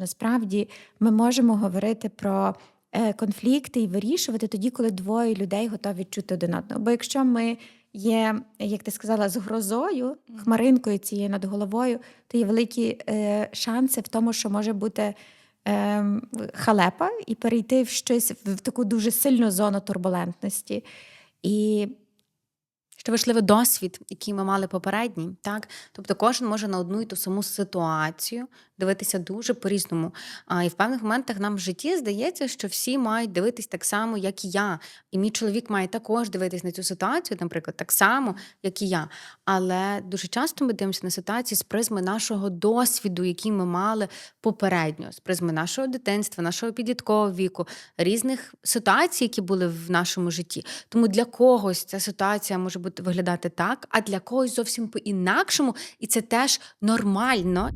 Насправді ми можемо говорити про е, конфлікти і вирішувати тоді, коли двоє людей готові чути один одного. Бо якщо ми є, як ти сказала, з грозою, хмаринкою цією над головою, то є великі е, шанси в тому, що може бути е, халепа і перейти в щось в таку дуже сильну зону турбулентності. І Що важливо досвід, який ми мали попередній, так тобто кожен може на одну і ту саму ситуацію дивитися дуже по-різному. А і в певних моментах нам в житті здається, що всі мають дивитись так само, як і я. І мій чоловік має також дивитись на цю ситуацію, наприклад, так само, як і я. Але дуже часто ми дивимося на ситуації з призми нашого досвіду, який ми мали попередньо, з призми нашого дитинства, нашого підліткового віку, різних ситуацій, які були в нашому житті. Тому для когось ця ситуація може бути виглядати так, а для когось зовсім по-інакшому, і це теж нормально.